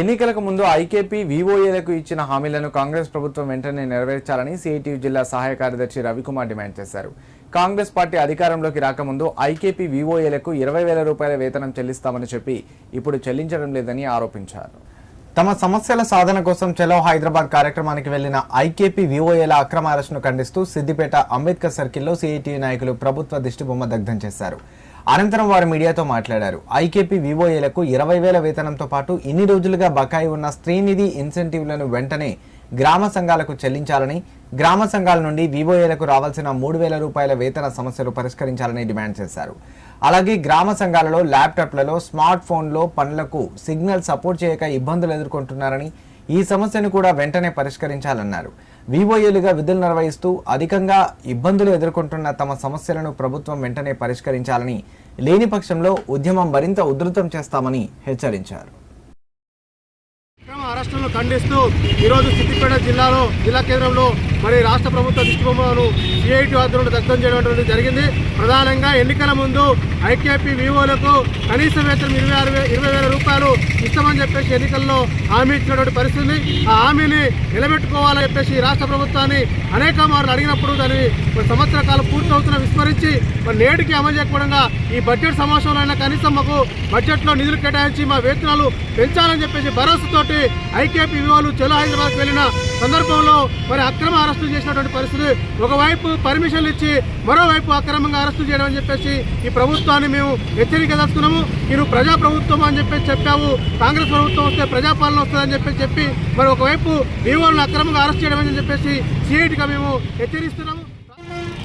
ఎన్నికలకు ముందు ఐకేపీ వివోఏలకు ఇచ్చిన హామీలను కాంగ్రెస్ ప్రభుత్వం వెంటనే నెరవేర్చాలని సిఐటియు జిల్లా సహాయ కార్యదర్శి రవికుమార్ డిమాండ్ చేశారు. కాంగ్రెస్ పార్టీ అధికారంలోకి రాకముందు ఐకేపీ వివోఏలకు ఇరవై వేల రూపాయల వేతనం చెల్లిస్తామని చెప్పి ఇప్పుడు చెల్లించడం లేదని ఆరోపించారు. తమ సమస్యల సాధన కోసం చలో హైదరాబాద్ కార్యక్రమానికి వెళ్ళిన ఐకేపీ వివోఏల అక్రమ అరెస్టును ఖండిస్తూ సిద్దిపేట అంబేద్కర్ సర్కిల్లో సిఐటియు నాయకులు ప్రభుత్వ దిష్టిబొమ్మ దగ్ధం చేశారు. అనంతరం వారు మీడియాతో మాట్లాడారు. ఐకేపీ వివోఏలకు ఇరవై వేల వేతనంతో పాటు ఇన్ని రోజులుగా బకాయి ఉన్న స్త్రీనిధి ఇన్సెంటివ్లను వెంటనే గ్రామ సంఘాలకు చెల్లించాలని గ్రామ సంఘాల నుండి వివోఏలకు రావాల్సిన మూడు వేల రూపాయల వేతన సమస్యలు పరిష్కరించాలని డిమాండ్ చేశారు. అలాగే గ్రామ సంఘాలలో ల్యాప్టాప్లలో స్మార్ట్ ఫోన్లో పనులకు సిగ్నల్ సపోర్ట్ చేయక ఇబ్బందులు ఎదుర్కొంటున్నారని ఈ సమస్యను కూడా వెంటనే పరిష్కరించాలన్నారు. వివోఏలుగా విధులు నిర్వహిస్తూ అధికంగా ఇబ్బందులు ఎదుర్కొంటున్న తమ సమస్యలను ప్రభుత్వం వెంటనే పరిష్కరించాలని లేని పక్షంలో ఉద్యమం మరింత ఉధృతం చేస్తామని హెచ్చరించారు. అరెస్టులను ఖండిస్తూ ఈరోజు సిద్దిపేట జిల్లాలో జిల్లా కేంద్రంలో మరి రాష్ట్ర ప్రభుత్వ దిష్టిబొమ్మలను సిఐటి ఆధ్వర్యంలో దగ్ధం చేయడం జరిగింది. ప్రధానంగా ఎన్నికల ముందు ఐకేపీ వివోలకు కనీస వేతనం ఇరవై ఆరు ఇరవై వేల రూపాయలు ఇస్తామని చెప్పేసి ఎన్నికల్లో హామీ ఇచ్చినటువంటి పరిస్థితి. ఆ హామీని నిలబెట్టుకోవాలని చెప్పేసి రాష్ట్ర ప్రభుత్వాన్ని అనేక మార్లు అడిగినప్పుడు దాని సంవత్సర కాలం పూర్తవుతున్న విస్మరించి మరి నేటికి అమలు చేయకపోవడంగా ఈ బడ్జెట్ సమావేశంలో అయినా కనీసం మాకు బడ్జెట్లో నిధులు కేటాయించి మా వేతనాలు పెంచాలని చెప్పేసి భరోసాతోటి ఐకేపీ వివోలు చెలో హైదరాబాద్ వెళ్ళిన సందర్భంలో మరి అక్రమ అరెస్టులు చేసినటువంటి పరిస్థితి ఒకవైపు పర్మిషన్లు ఇచ్చి మరోవైపు అక్రమంగా అరెస్టు చేయడం అని చెప్పేసి ఈ ప్రభుత్వాన్ని మేము హెచ్చరిక దాచుకున్నాము మీరు ప్రజా ప్రభుత్వం అని చెప్పేసి చెప్పావు. కాంగ్రెస్ ప్రభుత్వం వస్తే ప్రజాపాలన వస్తుందని చెప్పేసి చెప్పి మరి ఒకవైపు వివోలను అక్రమంగా అరెస్ట్ చేయడం అని చెప్పేసి సిఐటిగా మేము హెచ్చరిస్తున్నాము.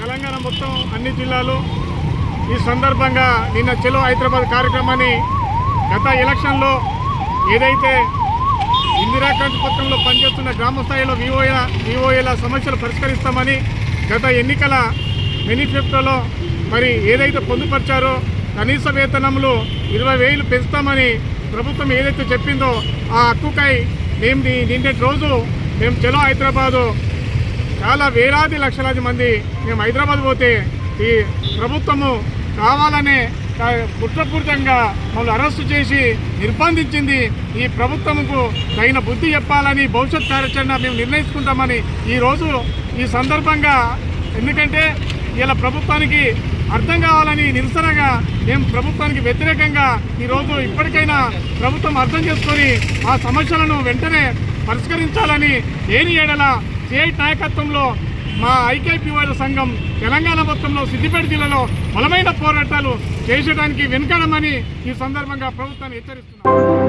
తెలంగాణ మొత్తం అన్ని జిల్లాలు ఈ సందర్భంగా నిన్న చెలో హైదరాబాద్ కార్యక్రమాన్ని గత ఎలక్షన్లో ఏదైతే ఇందిరాకాంత్ పత్రంలో పనిచేస్తున్న గ్రామ స్థాయిలో వివోఏల వివోఏల సమస్యలు పరిష్కరిస్తామని గత ఎన్నికల మేనిఫెస్టోలో మరి ఏదైతే పొందుపరిచారో కనీస వేతనములు ఇరవై వేలు పెంచుతామని ప్రభుత్వం ఏదైతే చెప్పిందో ఆ హక్కుకై మేము నిన్నటి రోజు మేము చెలో హైదరాబాదు చాలా వేలాది లక్షలాది మంది మేము హైదరాబాద్ పోతే ఈ ప్రభుత్వము కావాలనే కుట్రపూరితంగా మమ్మల్ని అరెస్టు చేసి నిర్బంధించింది ఈ ప్రభుత్వముకు తగిన బుద్ధి చెప్పాలని భవిష్యత్ కార్యాచరణ మేము నిర్ణయించుకుంటామని ఈరోజు ఈ సందర్భంగా ఎందుకంటే ఇలా ప్రభుత్వానికి అర్థం కావాలని నిరసనగా మేము ప్రభుత్వానికి వ్యతిరేకంగా ఈరోజు ఇప్పటికైనా ప్రభుత్వం అర్థం చేసుకొని ఆ సమస్యలను వెంటనే పరిష్కరించాలని ఏని ఏడల సిఐ నాయకత్వంలో మా ఐకేపీఓల సంఘం తెలంగాణ మొత్తంలో సిద్దిపేట జిల్లాలో బలమైన పోరాటాలు చేసడానికి వెనుకడమని ఈ సందర్భంగా ప్రభుత్వాన్ని హెచ్చరిస్తున్నాం.